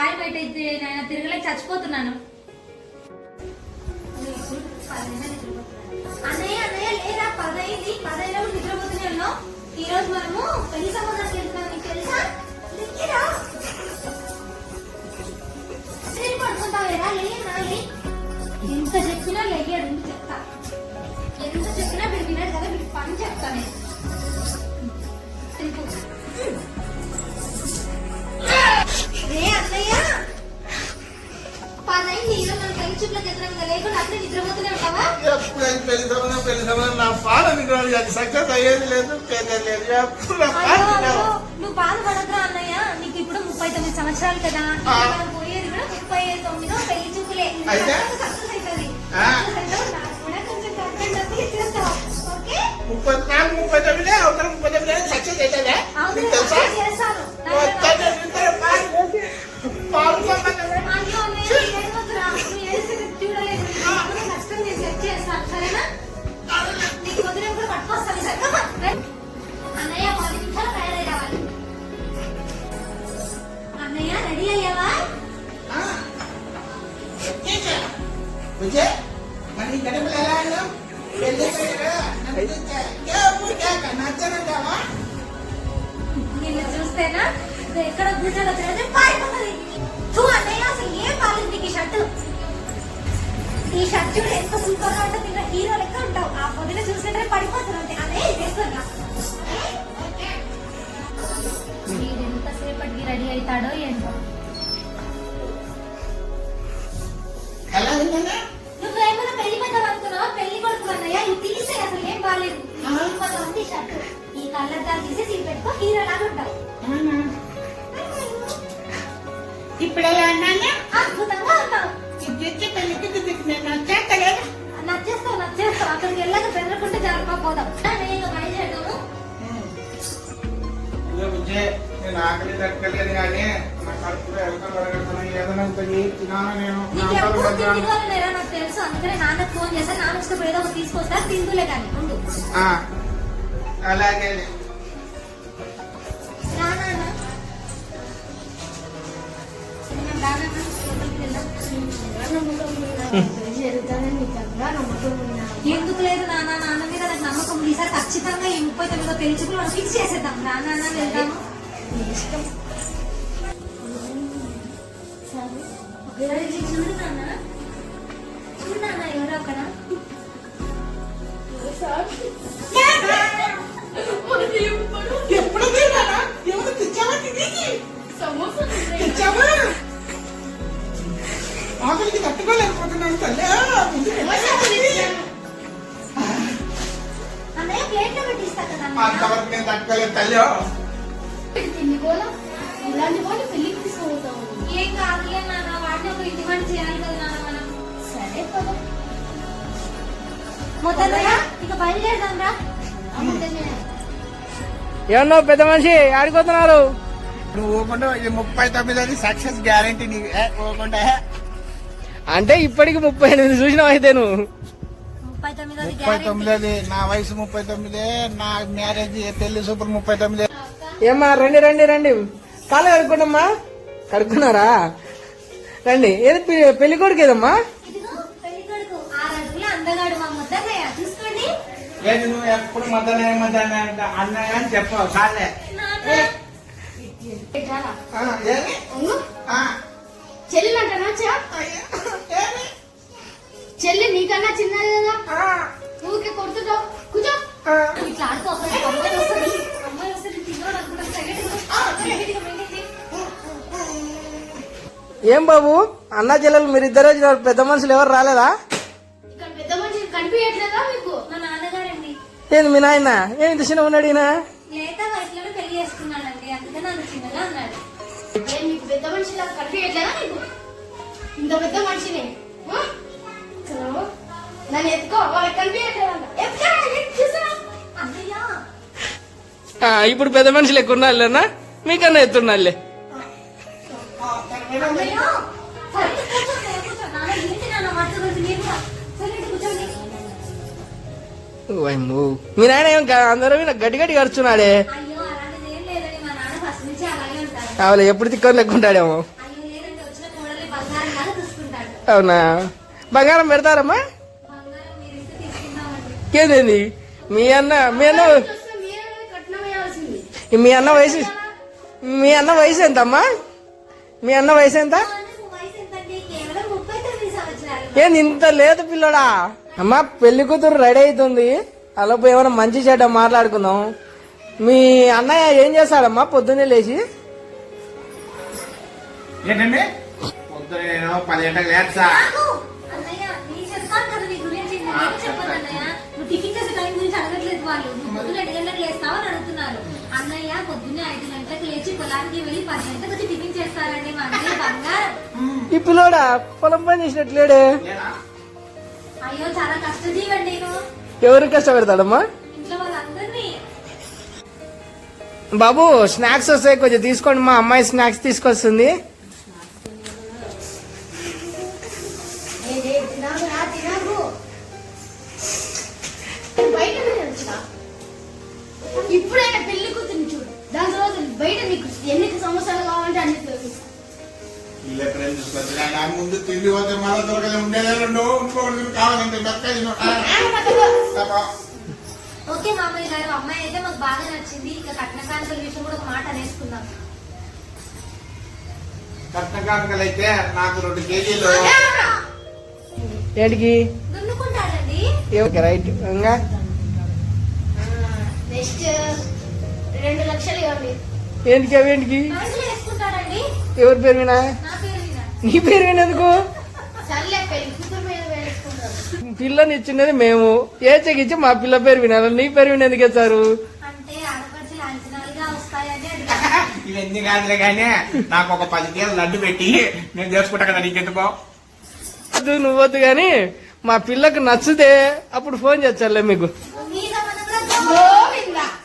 కాయ బయట అయితే నేను తిరగలేక చచ్చిపోతున్నాను. అన్నయ్య అన్నయ్య లేదా పదైంది పదైనా నిద్రపోతున్నాను ఈ రోజు మనము పెళ్ళి సంబంధానికి చేస్తున్నాం నీకు తెలుసా ఎంత చెప్పినా లేయడు ఎందుకు చెప్తా? ఎంత చెప్పినా వీడు వినాడు కదా వీడు పని చెప్తా నేను పెళ్ళి సంబంధం నా పాలని కూడా అది సక్సెస్ అయ్యేది లేదు పెళ్ళి లేదు. ఎప్పుడు నా అయ్యో, పాలని అయ్యో, నువ్వు బాధపడద్రా అన్నయ్య. నీకు ఇప్పుడు ముప్పై తొమ్మిది సంవత్సరాలు కదా. పోయేది కూడా ముప్పై తొమ్మిదో పెళ్ళి చూపులే. అయితే? ముప్పై నాలుగు ముప్పై తొమ్మిది అవతల ముప్పై తొమ్మిది సక్సెస్ అవుతుందా? తెలుసా? సరేనా? కూడా పట్టుకొస్తాను, సరే? అన్నయ్య పది నిమిషాలు తయారై రావాలి అన్నయ్య రెడీ అయ్యావా? విజయ్ మరి గడపలు ఎలా ఆడినాం పెళ్ళి నచ్చనంటావా? నిన్ను చూస్తేనా? ఎక్కడ కూర్చోలో తెలియదు పారిపోతుంది చూ అన్నయ్య అసలు ఏం బాలేదు నీకు షర్టు? ఈ షర్ట్ చూడు ఎంత సూపర్గా ఉంటుంది ఇంకా హీరో లెక్క ఉంటావు. ఆ పొద్దున చూస్తుంటే పడిపోతున్నావు అంతే. అదే వేస్తున్నా వీడు ఎంతసేపటికి రెడీ అవుతాడో ఏంటో. ఎలా ఉందన్నా నువ్వు ఏమైనా పెళ్ళి పెద్దాం అనుకున్నావా? పెళ్ళి కొడుకు అన్నయ్య? ఇది తీసే అసలు ఏం బాగాలేదు ఉంది షర్ట్. ఈ కళ్ళద్దాలు తీసేసి ఇది పెట్టుకో హీరో లాగా ఉంటావు. ఇప్పుడు ఎలా అన్నానా అద్భుతంగా ఉంటావు. నచ్చేస్తావు నచ్చేస్తావు అక్కడికి వెళ్ళాక బెదరకుంటే జరగకపోదాం నేను బయలుదేరదాము ఇదిగో విజయ్ నేను ఆకలి తట్టుకోలేదు కానీ నా కడుపులో ఎలకలు పడగడుతున్నాయి ఏదైనా పోయి తినాలా నేను నా నీకు తెలుసు. అందుకనే నాన్నకు ఫోన్ చేశాను నాన్న ఏదో ఒకటి తీసుకొస్తా. తిందులే కానీ. ఉండు. ఆ, అలాగే ఎందుకు లేదు నాన్న నాన్న మీద నాకు నమ్మకం ఈసారి ఖచ్చితంగా ఈ ముప్పై తొమ్మిదో పెంచుకుని మనం ఫిక్స్ చేసేద్దాం. నాన్న వెళ్దాము? ఇష్టం. చూడు నాన్న చూడు నాన్న ఎవరు అక్కడ అన్నయ్య ప్లేట్లో పెట్టి ఇస్తా కదా అన్నయ్య. అంతవరకు నేను తట్టుకోలేదు తల్లి. ఇలాంటి వాళ్ళు పెళ్ళికి తీసుకుపోతాము ఏం కాదులే నాన్న వాడిని ఒక ఇంటి పని చేయాలి కదా నాన్న మనం. సరే పద. మొత్తం ఇక బయలుదేరదాం రా. ఏమన్నా పెద్ద మనిషి ఆడిపోతున్నారు? నువ్వు ఇది ముప్పై తొమ్మిది అది సక్సెస్ గ్యారంటీ నీకు. అంటే ఇప్పటికి ముప్పై ఎనిమిది చూసినావు అయితే నువ్వు? ముప్పై తొమ్మిది నా వయసు ముప్పై తొమ్మిది నా మ్యారేజ్ పెళ్ళి సూపర్ ముప్పై తొమ్మిది. ఏమ్మా రండి రండి రండి. కాలు కడుక్కోండమ్మా. కడుక్కున్నారా? రండి. ఏది పె- పెళ్ళి కొడుకు ఏదమ్మా? లేదు నువ్వు ఎప్పుడు అంట అన్నయ్య అని చెప్పావు చాలే. చెల్లి అంటనా? చెల్లి నీకన్నా చిన్నది కదా? ఆ, ఊరికే కొడుతుంటావు కూర్చో. ఆ. ఇట్లా ఆడుకో అక్కడ అమ్మాయి వస్తుంది అమ్మాయి వస్తుంది తిన్నాడు అనుకుంటాను సెకండ్ ఏం బాబు? అన్నా చెల్లెలు మీరిద్దరు పెద్ద మనుషులు ఎవరు రాలేదా? ఇక్కడ పెద్ద మనిషి కనిపించట్లేదా మీకు? మా నాన్నగారండి. ఏంది మీ నాయన? ఏమి ఇంత చిన్న ఉన్నాడు ఈయన? పెద్ద మనిషి ఇంత పెద్ద మనిషిని? నన్ను ఎత్తుకో వాళ్ళకి ఇప్పుడు పెద్ద మనుషులు ఎక్కువ ఉన్నాళ్ళేనా? మీకన్నా ఎత్తున్నాళ్ళే. మీ నాయన ఏం అందరూ గట్టి గట్టి ఖర్చున్నాడే కావాలి ఎప్పుడు తిక్కని లెక్కుంటాడేమో అవునా? బంగారం పెడతారమ్మా? తీసుకుందామండి ఏంది మీ అన్న మీ అన్న మీ అన్న వయసు మీ అన్న వయసు ఎంత? అమ్మా మీ అన్న వయసు ఎంత ఏంది ఇంత లేదు పిల్లడా? అమ్మా పెళ్ళి కూతురు రెడీ అవుతుంది అలా పోయి ఏమైనా మంచి చెడ్డ మాట్లాడుకుందాం. మీ అన్నయ్య ఏం చేస్తాడమ్మా పొద్దున్నే లేచి? ఏంటండి? పొద్దున నేను పది గంటలకు లేచా వాళ్ళు నువ్వు పొద్దున్న ఐదు గంటలకు లేస్తావా? అని అడుగుతున్నారు. అన్నయ్య పొద్దున్నే ఐదు గంటలకు లేచి పొలానికి వెళ్ళి పది గంటలకు వచ్చి టిఫిన్ చేస్తారండి మా అన్నయ్య బంగారం. ఈ పిల్లోడా పొలం పని చేసినట్లేడే? అయ్యో చాలా కష్టజీవండి నేను. ఎవరు కష్టపెడతాడమ్మా? ఇంట్లో వాళ్ళందరినీ. బాబు స్నాక్స్ వస్తాయి కొంచెం తీసుకోండి మా అమ్మాయి స్నాక్స్ తీసుకొస్తుంది. రా తినకు ఇప్పుడైనా పెళ్ళి కూతుర్ని చూడు. దాని తర్వాత బయట నీకు ఎన్ని సంవత్సరాలు కావాలంటే అన్ని తెలుసు వీళ్ళు ఎక్కడేం చూసుకొచ్చి నాకు ముందు తిండి పోతే మళ్ళీ దొరకదు ఉండేదే రెండు. ఇంకొకటి కావాలంటే ఓకే మామయ్య గారు అమ్మాయి అయితే మాకు బాగా నచ్చింది. ఇక కట్న కానుకల విషయం కూడా ఒక మాట అనేసుకుందాం. కట్న కానుకలు అయితే నాకు రెండు కేజీలు. ఏంటికి రైట్ ఇంకా నెక్స్ట్ రెండు లక్షలు ఇవ్వండి. ఏంటికి ఎవరి పేరు వినా నా పేరు మీద. నీ పేరు వినేందుకు పిల్లని ఇచ్చినది మేము. ఏ చెక్కిచ్చి మా పిల్ల పేరు వినాలి. నీ పేరు వినేందుకు అది ఇవన్నీ కాదులే కానీ నాకు ఒక పది కేజీలు లడ్డు పెట్టి నేను చేసుకుంటా కదా నీకెందుకో? వద్దు నువ్వు వద్దు కానీ మా పిల్లకు నచ్చితే అప్పుడు ఫోన్ చేస్తాలే మీకు.